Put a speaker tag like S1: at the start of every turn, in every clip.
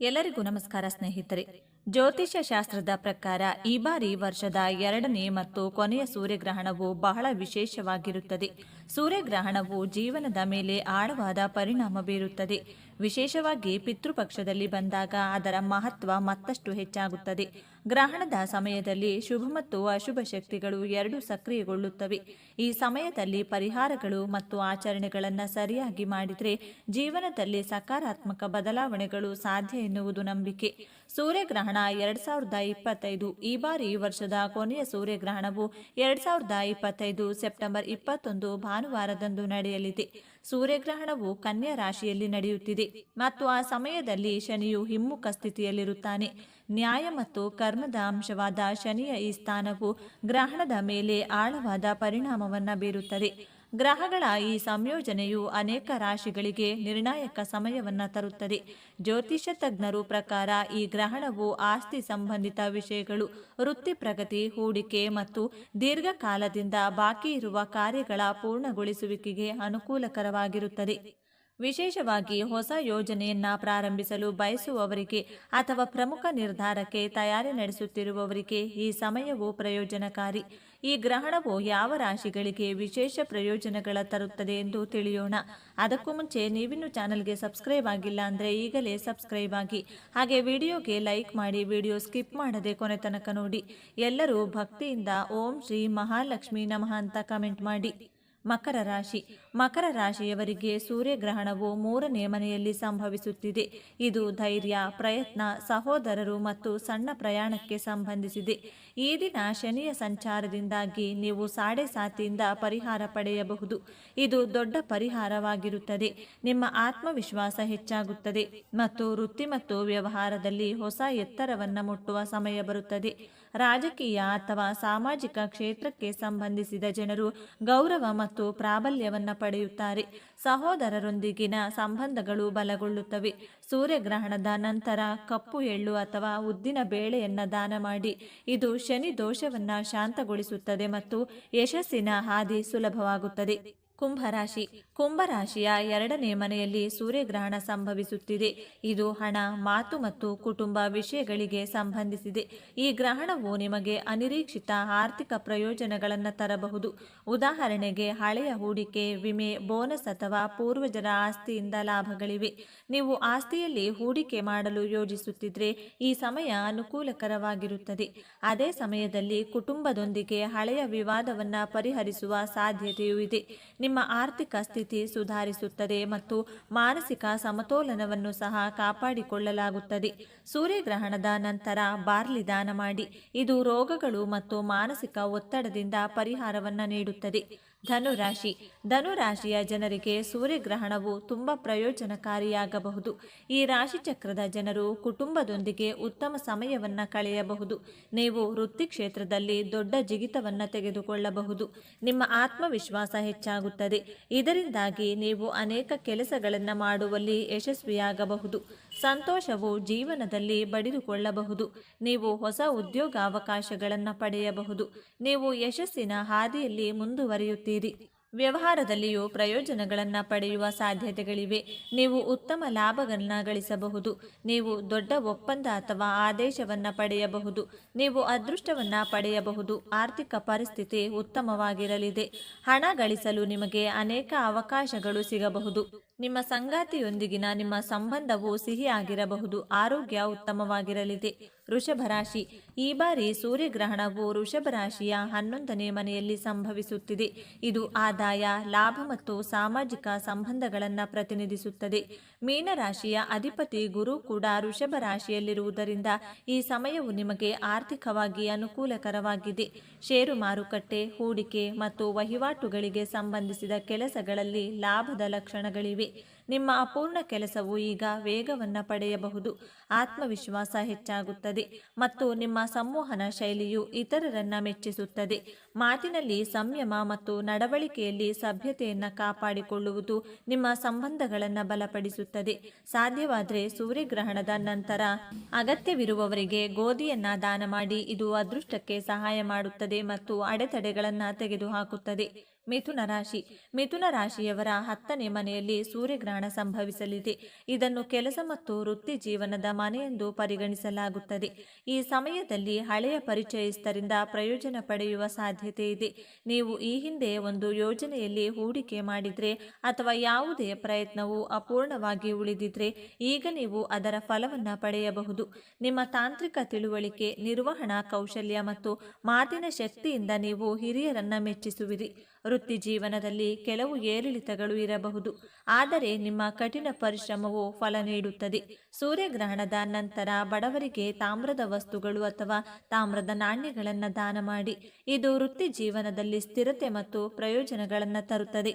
S1: ಎಲ್ಲರಿಗೂ ನಮಸ್ಕಾರ ಸ್ನೇಹಿತರೆ. ಜ್ಯೋತಿಷ್ಯ ಶಾಸ್ತ್ರದ ಪ್ರಕಾರ ಈ ಬಾರಿ ವರ್ಷದ ಎರಡನೇ ಮತ್ತು ಕೊನೆಯ ಸೂರ್ಯಗ್ರಹಣವು ಬಹಳ ವಿಶೇಷವಾಗಿರುತ್ತದೆ. ಸೂರ್ಯಗ್ರಹಣವು ಜೀವನದ ಮೇಲೆ ಆಳವಾದ ಪರಿಣಾಮ ಬೀರುತ್ತದೆ. ವಿಶೇಷವಾಗಿ ಪಿತೃಪಕ್ಷದಲ್ಲಿ ಬಂದಾಗ ಅದರ ಮಹತ್ವ ಮತ್ತಷ್ಟು ಹೆಚ್ಚಾಗುತ್ತದೆ. ಗ್ರಹಣದ ಸಮಯದಲ್ಲಿ ಶುಭ ಮತ್ತು ಅಶುಭ ಶಕ್ತಿಗಳು ಎರಡೂ ಸಕ್ರಿಯಗೊಳ್ಳುತ್ತವೆ. ಈ ಸಮಯದಲ್ಲಿ ಪರಿಹಾರಗಳು ಮತ್ತು ಆಚರಣೆಗಳನ್ನು ಸರಿಯಾಗಿ ಮಾಡಿದರೆ ಜೀವನದಲ್ಲಿ ಸಕಾರಾತ್ಮಕ ಬದಲಾವಣೆಗಳು ಸಾಧ್ಯ ಎನ್ನುವುದು ನಂಬಿಕೆ. ಸೂರ್ಯಗ್ರಹಣ ಎರಡ್ ಸಾವಿರದ ಇಪ್ಪತ್ತೈದು, ಈ ಬಾರಿ ವರ್ಷದ ಕೊನೆಯ ಸೂರ್ಯಗ್ರಹಣವು ಎರಡ್ ಸಾವಿರದ ಇಪ್ಪತ್ತೈದು ಸೆಪ್ಟೆಂಬರ್ ಇಪ್ಪತ್ತೊಂದು ಭಾನುವಾರದಂದು ನಡೆಯಲಿದೆ. ಸೂರ್ಯಗ್ರಹಣವು ಕನ್ಯಾ ರಾಶಿಯಲ್ಲಿ ನಡೆಯುತ್ತಿದೆ ಮತ್ತು ಆ ಸಮಯದಲ್ಲಿ ಶನಿಯು ಹಿಮ್ಮುಖ ಸ್ಥಿತಿಯಲ್ಲಿರುತ್ತಾನೆ. ನ್ಯಾಯ ಮತ್ತು ಕರ್ಮದ ಅಂಶವಾದ ಶನಿಯ ಈ ಸ್ಥಾನವು ಗ್ರಹಣದ ಮೇಲೆ ಆಳವಾದ ಪರಿಣಾಮವನ್ನು ಬೀರುತ್ತದೆ. ಗ್ರಹಗಳ ಈ ಸಂಯೋಜನೆಯು ಅನೇಕ ರಾಶಿಗಳಿಗೆ ನಿರ್ಣಾಯಕ ಸಮಯವನ್ನು ತರುತ್ತದೆ. ಜ್ಯೋತಿಷ ತಜ್ಞರು ಪ್ರಕಾರ ಈ ಗ್ರಹಣವು ಆಸ್ತಿ ಸಂಬಂಧಿತ ವಿಷಯಗಳು, ವೃತ್ತಿ ಪ್ರಗತಿ, ಹೂಡಿಕೆ ಮತ್ತು ದೀರ್ಘಕಾಲದಿಂದ ಬಾಕಿ ಇರುವ ಕಾರ್ಯಗಳ ಪೂರ್ಣಗೊಳಿಸುವಿಕೆಗೆ ಅನುಕೂಲಕರವಾಗಿರುತ್ತದೆ. ವಿಶೇಷವಾಗಿ ಹೊಸ ಯೋಜನೆಯನ್ನ ಪ್ರಾರಂಭಿಸಲು ಬಯಸುವವರಿಗೆ ಅಥವಾ ಪ್ರಮುಖ ನಿರ್ಧಾರಕ್ಕೆ ತಯಾರಿ ನಡೆಸುತ್ತಿರುವವರಿಗೆ ಈ ಸಮಯವು ಪ್ರಯೋಜನಕಾರಿ. ಈ ಗ್ರಹಣವು ಯಾವ ರಾಶಿಗಳಿಗೆ ವಿಶೇಷ ಪ್ರಯೋಜನಗಳ ತರುತ್ತದೆ ಎಂದು ತಿಳಿಯೋಣ. ಅದಕ್ಕೂ ಮುಂಚೆ ನೀವಿನ್ನು ಚಾನಲ್ಗೆ ಸಬ್ಸ್ಕ್ರೈಬ್ ಆಗಿಲ್ಲ ಅಂದರೆ ಈಗಲೇ ಸಬ್ಸ್ಕ್ರೈಬ್ ಆಗಿ. ಹಾಗೆ ವಿಡಿಯೋಗೆ ಲೈಕ್ ಮಾಡಿ ವಿಡಿಯೋ ಸ್ಕಿಪ್ ಮಾಡದೆ ಕೊನೆ ತನಕ ನೋಡಿ. ಎಲ್ಲರೂ ಭಕ್ತಿಯಿಂದ ಓಂ ಶ್ರೀ ಮಹಾಲಕ್ಷ್ಮಿ ನಮಃ ಅಂತ ಕಮೆಂಟ್ ಮಾಡಿ. ಮಕರ ರಾಶಿ. ಮಕರ ರಾಶಿಯವರಿಗೆ ಸೂರ್ಯಗ್ರಹಣವು ಮೂರನೇ ಮನೆಯಲ್ಲಿ ಸಂಭವಿಸುತ್ತಿದೆ. ಇದು ಧೈರ್ಯ, ಪ್ರಯತ್ನ, ಸಹೋದರರು ಮತ್ತು ಸಣ್ಣ ಪ್ರಯಾಣಕ್ಕೆ ಸಂಬಂಧಿಸಿದೆ. ಈ ದಿನ ಶನಿಯ ಸಂಚಾರದಿಂದಾಗಿ ನೀವು ಸಾಡೆ ಸಾತಿಯಿಂದ ಪರಿಹಾರ ಪಡೆಯಬಹುದು. ಇದು ದೊಡ್ಡ ಪರಿಹಾರವಾಗಿರುತ್ತದೆ. ನಿಮ್ಮ ಆತ್ಮವಿಶ್ವಾಸ ಹೆಚ್ಚಾಗುತ್ತದೆ ಮತ್ತು ವೃತ್ತಿ ಮತ್ತು ವ್ಯವಹಾರದಲ್ಲಿ ಹೊಸ ಎತ್ತರವನ್ನು ಮುಟ್ಟುವ ಸಮಯ ಬರುತ್ತದೆ. ರಾಜಕೀಯ ಅಥವಾ ಸಾಮಾಜಿಕ ಕ್ಷೇತ್ರಕ್ಕೆ ಸಂಬಂಧಿಸಿದ ಜನರು ಗೌರವ ಮತ್ತು ಪ್ರಾಬಲ್ಯವನ್ನು ಪಡೆಯುತ್ತಾರೆ. ಸಹೋದರರೊಂದಿಗಿನ ಸಂಬಂಧಗಳು ಬಲಗೊಳ್ಳುತ್ತವೆ. ಸೂರ್ಯಗ್ರಹಣದ ನಂತರ ಕಪ್ಪು ಎಳ್ಳು ಅಥವಾ ಉದ್ದಿನ ಬೇಳೆಯನ್ನು ದಾನ ಮಾಡಿ. ಇದು ಶನಿ ದೋಷವನ್ನು ಶಾಂತಗೊಳಿಸುತ್ತದೆ ಮತ್ತು ಯಶಸ್ಸಿನ ಹಾದಿ ಸುಲಭವಾಗುತ್ತದೆ. ಕುಂಭರಾಶಿ. ಕುಂಭರಾಶಿಯ ಎರಡನೇ ಮನೆಯಲ್ಲಿ ಸೂರ್ಯಗ್ರಹಣ ಸಂಭವಿಸುತ್ತಿದೆ. ಇದು ಹಣ, ಮಾತು ಮತ್ತು ಕುಟುಂಬ ವಿಷಯಗಳಿಗೆ ಸಂಬಂಧಿಸಿದೆ. ಈ ಗ್ರಹಣವು ನಿಮಗೆ ಅನಿರೀಕ್ಷಿತ ಆರ್ಥಿಕ ಪ್ರಯೋಜನಗಳನ್ನು ತರಬಹುದು. ಉದಾಹರಣೆಗೆ, ಹಳೆಯ ಹೂಡಿಕೆ, ವಿಮೆ, ಬೋನಸ್ ಅಥವಾ ಪೂರ್ವಜರ ಆಸ್ತಿಯಿಂದ ಲಾಭಗಳಿವೆ. ನೀವು ಆಸ್ತಿಯಲ್ಲಿ ಹೂಡಿಕೆ ಮಾಡಲು ಯೋಜಿಸುತ್ತಿದ್ದರೆ ಈ ಸಮಯ ಅನುಕೂಲಕರವಾಗಿರುತ್ತದೆ. ಅದೇ ಸಮಯದಲ್ಲಿ ಕುಟುಂಬದೊಂದಿಗೆ ಹಳೆಯ ವಿವಾದವನ್ನು ಪರಿಹರಿಸುವ ಸಾಧ್ಯತೆಯೂ ಇದೆ. ನಿಮ್ಮ ಆರ್ಥಿಕ ಸ್ಥಿತಿ ಸುಧಾರಿಸುತ್ತದೆ ಮತ್ತು ಮಾನಸಿಕ ಸಮತೋಲನವನ್ನು ಸಹ ಕಾಪಾಡಿಕೊಳ್ಳಲಾಗುತ್ತದೆ. ಸೂರ್ಯಗ್ರಹಣದ ನಂತರ ಬಾರ್ಲಿ ದಾನ ಮಾಡಿ. ಇದು ರೋಗಗಳು ಮತ್ತು ಮಾನಸಿಕ ಒತ್ತಡದಿಂದ ಪರಿಹಾರವನ್ನು ನೀಡುತ್ತದೆ. ಧನುರಾಶಿ. ಧನುರಾಶಿಯ ಜನರಿಗೆ ಸೂರ್ಯಗ್ರಹಣವು ತುಂಬ ಪ್ರಯೋಜನಕಾರಿಯಾಗಬಹುದು. ಈ ರಾಶಿ ಚಕ್ರದ ಜನರು ಕುಟುಂಬದೊಂದಿಗೆ ಉತ್ತಮ ಸಮಯವನ್ನು ಕಳೆಯಬಹುದು. ನೀವು ವೃತ್ತಿ ಕ್ಷೇತ್ರದಲ್ಲಿ ದೊಡ್ಡ ಜಿಗಿತವನ್ನು ತೆಗೆದುಕೊಳ್ಳಬಹುದು. ನಿಮ್ಮ ಆತ್ಮವಿಶ್ವಾಸ ಹೆಚ್ಚಾಗುತ್ತದೆ. ಇದರಿಂದಾಗಿ ನೀವು ಅನೇಕ ಕೆಲಸಗಳನ್ನು ಮಾಡುವಲ್ಲಿ ಯಶಸ್ವಿಯಾಗಬಹುದು. ಸಂತೋಷವು ಜೀವನದಲ್ಲಿ ಬಡಿದುಕೊಳ್ಳಬಹುದು. ನೀವು ಹೊಸ ಉದ್ಯೋಗಾವಕಾಶಗಳನ್ನು ಪಡೆಯಬಹುದು. ನೀವು ಯಶಸ್ಸಿನ ಹಾದಿಯಲ್ಲಿ ಮುಂದುವರಿಯುತ್ತೀರಿ. التقرير ವ್ಯವಹಾರದಲ್ಲಿಯೂ ಪ್ರಯೋಜನಗಳನ್ನು ಪಡೆಯುವ ಸಾಧ್ಯತೆಗಳಿವೆ. ನೀವು ಉತ್ತಮ ಲಾಭಗಳನ್ನು ಗಳಿಸಬಹುದು. ನೀವು ದೊಡ್ಡ ಒಪ್ಪಂದ ಅಥವಾ ಆದೇಶವನ್ನು ಪಡೆಯಬಹುದು. ನೀವು ಅದೃಷ್ಟವನ್ನು ಪಡೆಯಬಹುದು. ಆರ್ಥಿಕ ಪರಿಸ್ಥಿತಿ ಉತ್ತಮವಾಗಿರಲಿದೆ. ಹಣ ಗಳಿಸಲು ನಿಮಗೆ ಅನೇಕ ಅವಕಾಶಗಳು ಸಿಗಬಹುದು. ನಿಮ್ಮ ಸಂಗಾತಿಯೊಂದಿಗಿನ ನಿಮ್ಮ ಸಂಬಂಧವು ಸಿಹಿಯಾಗಿರಬಹುದು. ಆರೋಗ್ಯ ಉತ್ತಮವಾಗಿರಲಿದೆ. ರಾಶಿ. ಈ ಬಾರಿ ಸೂರ್ಯಗ್ರಹಣವು ರಾಶಿಯ ಹನ್ನೊಂದನೇ ಮನೆಯಲ್ಲಿ ಸಂಭವಿಸುತ್ತಿದೆ. ಇದು ಆದಾಯ ಲಾಭ ಮತ್ತು ಸಾಮಾಜಿಕ ಸಂಬಂಧಗಳನ್ನು ಪ್ರತಿನಿಧಿಸುತ್ತದೆ. ಮೀನರಾಶಿಯ ಅಧಿಪತಿ ಗುರು ಕೂಡ ವೃಷಭ ರಾಶಿಯಲ್ಲಿರುವುದರಿಂದ ಈ ಸಮಯವು ನಿಮಗೆ ಆರ್ಥಿಕವಾಗಿ ಅನುಕೂಲಕರವಾಗಿದೆ. ಷೇರು ಮಾರುಕಟ್ಟೆ, ಹೂಡಿಕೆ ಮತ್ತು ವಹಿವಾಟುಗಳಿಗೆ ಸಂಬಂಧಿಸಿದ ಕೆಲಸಗಳಲ್ಲಿ ಲಾಭದ ಲಕ್ಷಣಗಳಿವೆ. ನಿಮ್ಮ ಅಪೂರ್ಣ ಕೆಲಸವು ಈಗ ವೇಗವನ್ನು ಪಡೆಯಬಹುದು. ಆತ್ಮವಿಶ್ವಾಸ ಹೆಚ್ಚಾಗುತ್ತದೆ ಮತ್ತು ನಿಮ್ಮ ಸಂವಹನ ಶೈಲಿಯು ಇತರರನ್ನ ಮೆಚ್ಚಿಸುತ್ತದೆ. ಮಾತಿನಲ್ಲಿ ಸಂಯಮ ಮತ್ತು ನಡವಳಿಕೆಯಲ್ಲಿ ಸಭ್ಯತೆಯನ್ನು ಕಾಪಾಡಿಕೊಳ್ಳುವುದು ನಿಮ್ಮ ಸಂಬಂಧಗಳನ್ನು ಬಲಪಡಿಸುತ್ತದೆ. ಸಾಧ್ಯವಾದರೆ ಸೂರ್ಯಗ್ರಹಣದ ನಂತರ ಅಗತ್ಯವಿರುವವರಿಗೆ ಗೋಧಿಯನ್ನ ದಾನ ಮಾಡಿ. ಇದು ಅದೃಷ್ಟಕ್ಕೆ ಸಹಾಯ ಮಾಡುತ್ತದೆ ಮತ್ತು ಅಡೆತಡೆಗಳನ್ನು ತೆಗೆದುಹಾಕುತ್ತದೆ. ಮಿಥುನ ರಾಶಿ. ಮಿಥುನ ರಾಶಿಯವರ ಹತ್ತನೇ ಮನೆಯಲ್ಲಿ ಸೂರ್ಯಗ್ರಹಣ ಸಂಭವಿಸಲಿದೆ. ಇದನ್ನು ಕೆಲಸ ಮತ್ತು ವೃತ್ತಿ ಜೀವನದ ಮನೆಯೆಂದು ಪರಿಗಣಿಸಲಾಗುತ್ತದೆ. ಈ ಸಮಯದಲ್ಲಿ ಹಳೆಯ ಪರಿಚಯಸ್ಥರಿಂದ ಪ್ರಯೋಜನ ಪಡೆಯುವ ಸಾಧ್ಯತೆ ಇದೆ. ನೀವು ಈ ಹಿಂದೆ ಒಂದು ಯೋಜನೆಯಲ್ಲಿ ಹೂಡಿಕೆ ಮಾಡಿದರೆ ಅಥವಾ ಯಾವುದೇ ಪ್ರಯತ್ನವು ಅಪೂರ್ಣವಾಗಿ ಉಳಿದಿದ್ರೆ ಈಗ ನೀವು ಅದರ ಫಲವನ್ನು ಪಡೆಯಬಹುದು. ನಿಮ್ಮ ತಾಂತ್ರಿಕ ತಿಳುವಳಿಕೆ, ನಿರ್ವಹಣಾ ಕೌಶಲ್ಯ ಮತ್ತು ಮಾತಿನ ಶಕ್ತಿಯಿಂದ ನೀವು ಹಿರಿಯರನ್ನ ಮೆಚ್ಚಿಸುವಿರಿ. ವೃತ್ತಿ ಜೀವನದಲ್ಲಿ ಕೆಲವು ಏರಿಳಿತಗಳು ಇರಬಹುದು. ಆದರೆ ನಿಮ್ಮ ಕಠಿಣ ಪರಿಶ್ರಮವು ಫಲ ನೀಡುತ್ತದೆ. ಸೂರ್ಯಗ್ರಹಣದ ನಂತರ ಬಡವರಿಗೆ ತಾಮ್ರದ ವಸ್ತುಗಳು ಅಥವಾ ತಾಮ್ರದ ನಾಣ್ಯಗಳನ್ನು ದಾನ ಮಾಡಿ. ಇದು ವೃತ್ತಿ ಜೀವನದಲ್ಲಿ ಸ್ಥಿರತೆ ಮತ್ತು ಪ್ರಯೋಜನಗಳನ್ನು ತರುತ್ತದೆ.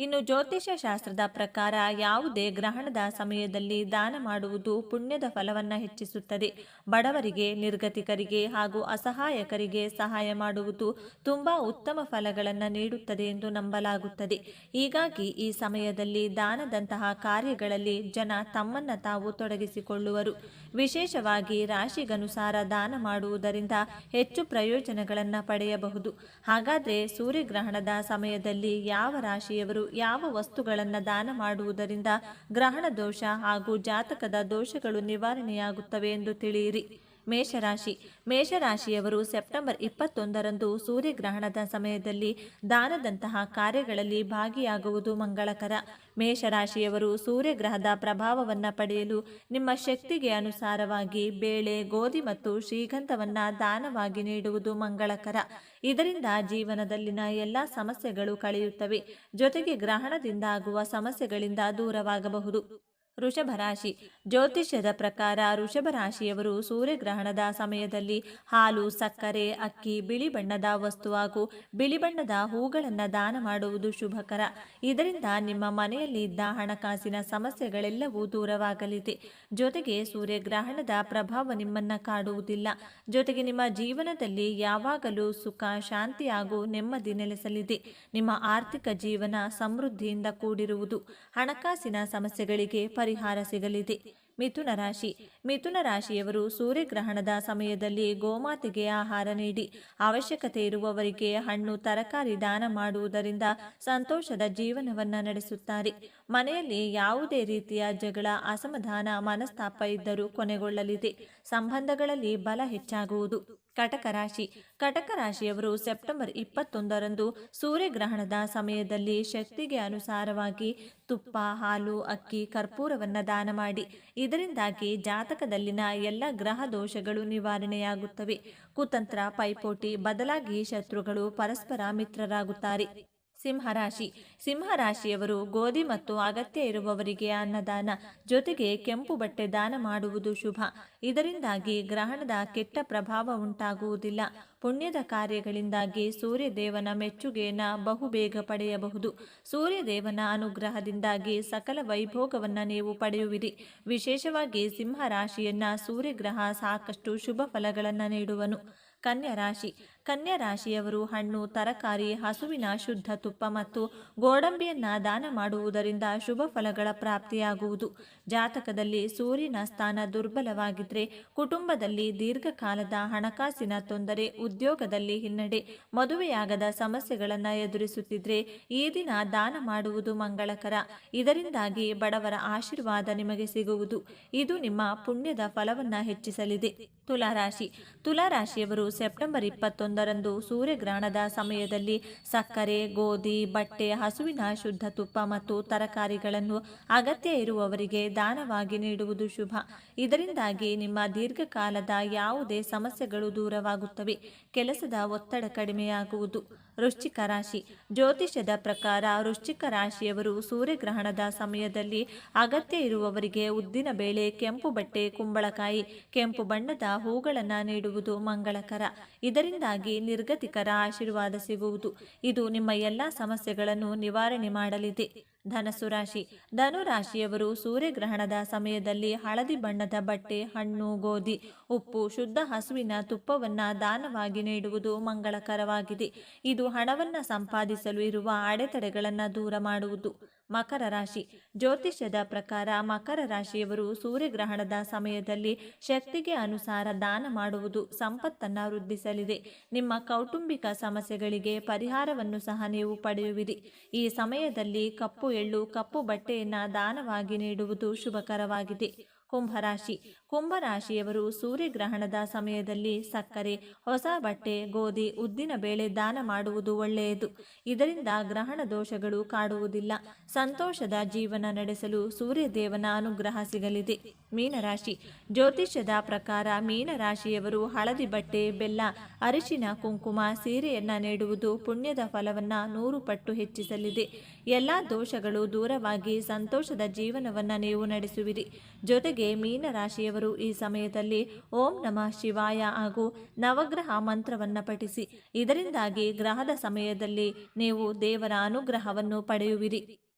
S1: ಇನ್ನು ಜ್ಯೋತಿಷ್ಯ ಶಾಸ್ತ್ರದ ಪ್ರಕಾರ ಯಾವುದೇ ಗ್ರಹಣದ ಸಮಯದಲ್ಲಿ ದಾನ ಮಾಡುವುದು ಪುಣ್ಯದ ಫಲವನ್ನು ಹೆಚ್ಚಿಸುತ್ತದೆ. ಬಡವರಿಗೆ, ನಿರ್ಗತಿಕರಿಗೆ ಹಾಗೂ ಅಸಹಾಯಕರಿಗೆ ಸಹಾಯ ಮಾಡುವುದು ತುಂಬಾ ಉತ್ತಮ ಫಲಗಳನ್ನು ನೀಡುತ್ತದೆ ಎಂದು ನಂಬಲಾಗುತ್ತದೆ. ಹೀಗಾಗಿ ಈ ಸಮಯದಲ್ಲಿ ದಾನದಂತಹ ಕಾರ್ಯಗಳಲ್ಲಿ ಜನ ತಮ್ಮನ್ನ ತಾವು ತೊಡಗಿಸಿಕೊಳ್ಳುವರು. ವಿಶೇಷವಾಗಿ ರಾಶಿಗನುಸಾರ ದಾನ ಮಾಡುವುದರಿಂದ ಹೆಚ್ಚು ಪ್ರಯೋಜನಗಳನ್ನು ಪಡೆಯಬಹುದು. ಹಾಗಾದರೆ ಸೂರ್ಯಗ್ರಹಣದ ಸಮಯದಲ್ಲಿ ಯಾವ ರಾಶಿಯವರು ಯಾವ ವಸ್ತುಗಳನ್ನು ದಾನ ಮಾಡುವುದರಿಂದ ಗ್ರಹಣ ದೋಷ ಹಾಗೂ ಜಾತಕದ ದೋಷಗಳು ನಿವಾರಣೆಯಾಗುತ್ತವೆ ಎಂದು ತಿಳಿಯಿರಿ. ಮೇಷರಾಶಿ. ಮೇಷರಾಶಿಯವರು ಸೆಪ್ಟೆಂಬರ್ ಇಪ್ಪತ್ತೊಂದರಂದು ಸೂರ್ಯಗ್ರಹಣದ ಸಮಯದಲ್ಲಿ ದಾನದಂತಹ ಕಾರ್ಯಗಳಲ್ಲಿ ಭಾಗಿಯಾಗುವುದು ಮಂಗಳಕರ. ಮೇಷರಾಶಿಯವರು ಸೂರ್ಯಗ್ರಹದ ಪ್ರಭಾವವನ್ನು ಪಡೆಯಲು ನಿಮ್ಮ ಶಕ್ತಿಗೆ ಅನುಸಾರವಾಗಿ ಬೇಳೆ, ಗೋಧಿ ಮತ್ತು ಶ್ರೀಗಂಧವನ್ನು ದಾನವಾಗಿ ನೀಡುವುದು ಮಂಗಳಕರ. ಇದರಿಂದ ಜೀವನದಲ್ಲಿನ ಎಲ್ಲ ಸಮಸ್ಯೆಗಳು ಕಳೆಯುತ್ತವೆ. ಜೊತೆಗೆ ಗ್ರಹಣದಿಂದ ಆಗುವ ಸಮಸ್ಯೆಗಳಿಂದ ದೂರವಾಗಬಹುದು. ವೃಷಭ ರಾಶಿ ಜ್ಯೋತಿಷ್ಯದ ಪ್ರಕಾರ ವೃಷಭ ರಾಶಿಯವರು ಸೂರ್ಯಗ್ರಹಣದ ಸಮಯದಲ್ಲಿ ಹಾಲು, ಸಕ್ಕರೆ, ಅಕ್ಕಿ, ಬಿಳಿ ಬಣ್ಣದ ವಸ್ತು ಹಾಗೂ ಬಿಳಿ ಬಣ್ಣದ ಹೂಗಳನ್ನು ದಾನ ಮಾಡುವುದು ಶುಭಕರ. ಇದರಿಂದ ನಿಮ್ಮ ಮನೆಯಲ್ಲಿ ಇದ್ದ ಹಣಕಾಸಿನ ಸಮಸ್ಯೆಗಳೆಲ್ಲವೂ ದೂರವಾಗಲಿದೆ. ಜೊತೆಗೆ ಸೂರ್ಯಗ್ರಹಣದ ಪ್ರಭಾವ ನಿಮ್ಮನ್ನು ಕಾಡುವುದಿಲ್ಲ. ಜೊತೆಗೆ ನಿಮ್ಮ ಜೀವನದಲ್ಲಿ ಯಾವಾಗಲೂ ಸುಖ, ಶಾಂತಿ ಹಾಗೂ ನೆಮ್ಮದಿ ನೆಲೆಸಲಿದೆ. ನಿಮ್ಮ ಆರ್ಥಿಕ ಜೀವನ ಸಮೃದ್ಧಿಯಿಂದ ಕೂಡಿರುವುದು. ಹಣಕಾಸಿನ ಸಮಸ್ಯೆಗಳಿಗೆ ಪರಿಹಾರ ಸಿಗಲಿದೆ. ಮಿಥುನ ರಾಶಿ. ಮಿಥುನ ರಾಶಿಯವರು ಸೂರ್ಯಗ್ರಹಣದ ಸಮಯದಲ್ಲಿ ಗೋಮಾತೆಗೆ ಆಹಾರ ನೀಡಿ, ಅವಶ್ಯಕತೆ ಇರುವವರಿಗೆ ಹಣ್ಣು, ತರಕಾರಿ ದಾನ ಮಾಡುವುದರಿಂದ ಸಂತೋಷದ ಜೀವನವನ್ನ ನಡೆಸುತ್ತಾರೆ. ಮನೆಯಲ್ಲಿ ಯಾವುದೇ ರೀತಿಯ ಜಗಳ, ಅಸಮಾಧಾನ, ಮನಸ್ತಾಪ ಇದ್ದರೂ ಕೊನೆಗೊಳ್ಳಲಿದೆ. ಸಂಬಂಧಗಳಲ್ಲಿ ಬಲ ಹೆಚ್ಚಾಗುವುದು. ಕಟಕ ರಾಶಿ. ಕಟಕ ರಾಶಿಯವರು ಸೆಪ್ಟೆಂಬರ್ ಇಪ್ಪತ್ತೊಂದರಂದು ಸೂರ್ಯಗ್ರಹಣದ ಸಮಯದಲ್ಲಿ ಶಕ್ತಿಗೆ ಅನುಸಾರವಾಗಿ ತುಪ್ಪ, ಹಾಲು, ಅಕ್ಕಿ, ಕರ್ಪೂರವನ್ನು ದಾನ ಮಾಡಿ. ಇದರಿಂದಾಗಿ ಜಾತಕದಲ್ಲಿನ ಎಲ್ಲ ಗ್ರಹ ದೋಷಗಳು ನಿವಾರಣೆಯಾಗುತ್ತವೆ. ಕುತಂತ್ರ, ಪೈಪೋಟಿ, ಬದಲಾಗಿ ಶತ್ರುಗಳು ಪರಸ್ಪರ ಮಿತ್ರರಾಗುತ್ತಾರೆ. ಸಿಂಹರಾಶಿ. ಸಿಂಹರಾಶಿಯವರು ಗೋಧಿ ಮತ್ತು ಅಗತ್ಯ ಇರುವವರಿಗೆ ಅನ್ನದಾನ, ಜೊತೆಗೆ ಕೆಂಪು ಬಟ್ಟೆ ದಾನ ಮಾಡುವುದು ಶುಭ. ಇದರಿಂದಾಗಿ ಗ್ರಹಣದ ಕೆಟ್ಟ ಪ್ರಭಾವ ಉಂಟಾಗುವುದಿಲ್ಲ. ಪುಣ್ಯದ ಕಾರ್ಯಗಳಿಂದಾಗಿ ಸೂರ್ಯದೇವನ ಮೆಚ್ಚುಗೆಯನ್ನು ಬಹುಬೇಗ ಪಡೆಯಬಹುದು. ಸೂರ್ಯದೇವನ ಅನುಗ್ರಹದಿಂದಾಗಿ ಸಕಲ ವೈಭೋಗವನ್ನು ನೀವು ಪಡೆಯುವಿರಿ. ವಿಶೇಷವಾಗಿ ಸಿಂಹ ರಾಶಿಯನ್ನ ಸೂರ್ಯಗ್ರಹ ಸಾಕಷ್ಟು ಶುಭ ಫಲಗಳನ್ನು ನೀಡುವನು. ಕನ್ಯಾ ರಾಶಿ. ಕನ್ಯಾ ರಾಶಿಯವರು ಹಣ್ಣು, ತರಕಾರಿ, ಹಸುವಿನ ಶುದ್ಧ ತುಪ್ಪ ಮತ್ತು ಗೋಡಂಬಿಯನ್ನ ದಾನ ಮಾಡುವುದರಿಂದ ಶುಭ ಫಲಗಳ ಪ್ರಾಪ್ತಿಯಾಗುವುದು. ಜಾತಕದಲ್ಲಿ ಸೂರ್ಯನ ಸ್ಥಾನ ದುರ್ಬಲವಾಗಿದ್ದರೆ ಕುಟುಂಬದಲ್ಲಿ ದೀರ್ಘಕಾಲದ ಹಣಕಾಸಿನ ತೊಂದರೆ, ಉದ್ಯೋಗದಲ್ಲಿ ಹಿನ್ನಡೆ, ಮದುವೆಯಾಗದ ಸಮಸ್ಯೆಗಳನ್ನು ಎದುರಿಸುತ್ತಿದ್ರೆ ಈ ದಿನ ದಾನ ಮಾಡುವುದು ಮಂಗಳಕರ. ಇದರಿಂದಾಗಿ ಬಡವರ ಆಶೀರ್ವಾದ ನಿಮಗೆ ಸಿಗುವುದು. ಇದು ನಿಮ್ಮ ಪುಣ್ಯದ ಫಲವನ್ನ ಹೆಚ್ಚಿಸಲಿದೆ. ತುಲಾರಾಶಿ. ತುಲಾರಾಶಿಯವರು ಸೆಪ್ಟೆಂಬರ್ ಇಪ್ಪತ್ತೊಂದರಂದು ಸೂರ್ಯಗ್ರಹಣದ ಸಮಯದಲ್ಲಿ ಸಕ್ಕರೆ, ಗೋಧಿ, ಬಟ್ಟೆ, ಹಸುವಿನ ಶುದ್ಧ ತುಪ್ಪ ಮತ್ತು ತರಕಾರಿಗಳನ್ನು ಅಗತ್ಯ ಇರುವವರಿಗೆ ದಾನವಾಗಿ ನೀಡುವುದು ಶುಭ. ಇದರಿಂದಾಗಿ ನಿಮ್ಮ ದೀರ್ಘಕಾಲದ ಯಾವುದೇ ಸಮಸ್ಯೆಗಳು ದೂರವಾಗುತ್ತವೆ. ಕೆಲಸದ ಒತ್ತಡ ಕಡಿಮೆಯಾಗುವುದು. ವೃಶ್ಚಿಕ ರಾಶಿ. ಜ್ಯೋತಿಷ್ಯದ ಪ್ರಕಾರ ವೃಶ್ಚಿಕ ರಾಶಿಯವರು ಸೂರ್ಯಗ್ರಹಣದ ಸಮಯದಲ್ಲಿ ಅಗತ್ಯ ಇರುವವರಿಗೆ ಉದ್ದಿನ ಬೇಳೆ, ಕೆಂಪು ಬಟ್ಟೆ, ಕುಂಬಳಕಾಯಿ, ಕೆಂಪು ಬಣ್ಣದ ಹೂಗಳನ್ನು ನೀಡುವುದು ಮಂಗಳಕರ. ಇದರಿಂದಾಗಿ ನಿರ್ಗತಿಕರ ಆಶೀರ್ವಾದ ಸಿಗುವುದು. ಇದು ನಿಮ್ಮ ಎಲ್ಲ ಸಮಸ್ಯೆಗಳನ್ನು ನಿವಾರಣೆ ಮಾಡಲಿದೆ. ಧನಸ್ಸು ರಾಶಿ ಧನುರಾಶಿಯವರು ಸೂರ್ಯಗ್ರಹಣದ ಸಮಯದಲ್ಲಿ ಹಳದಿ ಬಣ್ಣದ ಬಟ್ಟೆ, ಹಣ್ಣು, ಗೋಧಿ, ಉಪ್ಪು, ಶುದ್ಧ ಹಸುವಿನ ತುಪ್ಪವನ್ನು ದಾನವಾಗಿ ನೀಡುವುದು ಮಂಗಳಕರವಾಗಿದೆ. ಇದು ಹಣವನ್ನು ಸಂಪಾದಿಸಲು ಇರುವ ಅಡೆತಡೆಗಳನ್ನು ದೂರ ಮಾಡುವುದು. ಮಕರ ರಾಶಿ. ಜ್ಯೋತಿಷ್ಯದ ಪ್ರಕಾರ ಮಕರ ರಾಶಿಯವರು ಸೂರ್ಯಗ್ರಹಣದ ಸಮಯದಲ್ಲಿ ಶಕ್ತಿಗೆ ಅನುಸಾರ ದಾನ ಮಾಡುವುದು ಸಂಪತ್ತನ್ನು ವೃದ್ಧಿಸಲಿದೆ. ನಿಮ್ಮ ಕೌಟುಂಬಿಕ ಸಮಸ್ಯೆಗಳಿಗೆ ಪರಿಹಾರವನ್ನು ಸಹ ನೀವು ಪಡೆಯುವಿರಿ. ಈ ಸಮಯದಲ್ಲಿ ಕಪ್ಪು ಎಳ್ಳು, ಕಪ್ಪು ಬಟ್ಟೆಯನ್ನು ದಾನವಾಗಿ ನೀಡುವುದು ಶುಭಕರವಾಗಿದೆ. ಕುಂಭರಾಶಿ ಕುಂಭರಾಶಿಯವರು ಸೂರ್ಯಗ್ರಹಣದ ಸಮಯದಲ್ಲಿ ಸಕ್ಕರೆ, ಹೊಸ ಬಟ್ಟೆ, ಗೋಧಿ, ಉದ್ದಿನ ಬೇಳೆ ದಾನ ಮಾಡುವುದು ಒಳ್ಳೆಯದು. ಇದರಿಂದ ಗ್ರಹಣ ದೋಷಗಳು ಕಾಡುವುದಿಲ್ಲ. ಸಂತೋಷದ ಜೀವನ ನಡೆಸಲು ಸೂರ್ಯದೇವನ ಅನುಗ್ರಹ ಸಿಗಲಿದೆ. ಮೀನರಾಶಿ. ಜ್ಯೋತಿಷ್ಯದ ಪ್ರಕಾರ ಮೀನರಾಶಿಯವರು ಹಳದಿ ಬಟ್ಟೆ, ಬೆಲ್ಲ, ಅರಿಶಿನ, ಕುಂಕುಮ, ಸೀರೆಯನ್ನ ನೀಡುವುದು ಪುಣ್ಯದ ಫಲವನ್ನ ನೂರು ಪಟ್ಟು ಹೆಚ್ಚಿಸಲಿದೆ. ಎಲ್ಲ ದೋಷಗಳು ದೂರವಾಗಿ ಸಂತೋಷದ ಜೀವನವನ್ನ ನೀವು ನಡೆಸುವಿರಿ. ಜೊತೆಗೆ ಮೀನರಾಶಿಯವರು ಈ ಸಮಯದಲ್ಲಿ ಓಂ ನಮಃ ಶಿವಾಯ ಹಾಗೂ ನವಗ್ರಹ ಮಂತ್ರವನ್ನ ಪಠಿಸಿ. ಇದರಿಂದಾಗಿ ಗ್ರಹದ ಸಮಯದಲ್ಲಿ ನೀವು ದೇವರ ಅನುಗ್ರಹವನ್ನು ಪಡೆಯುವಿರಿ.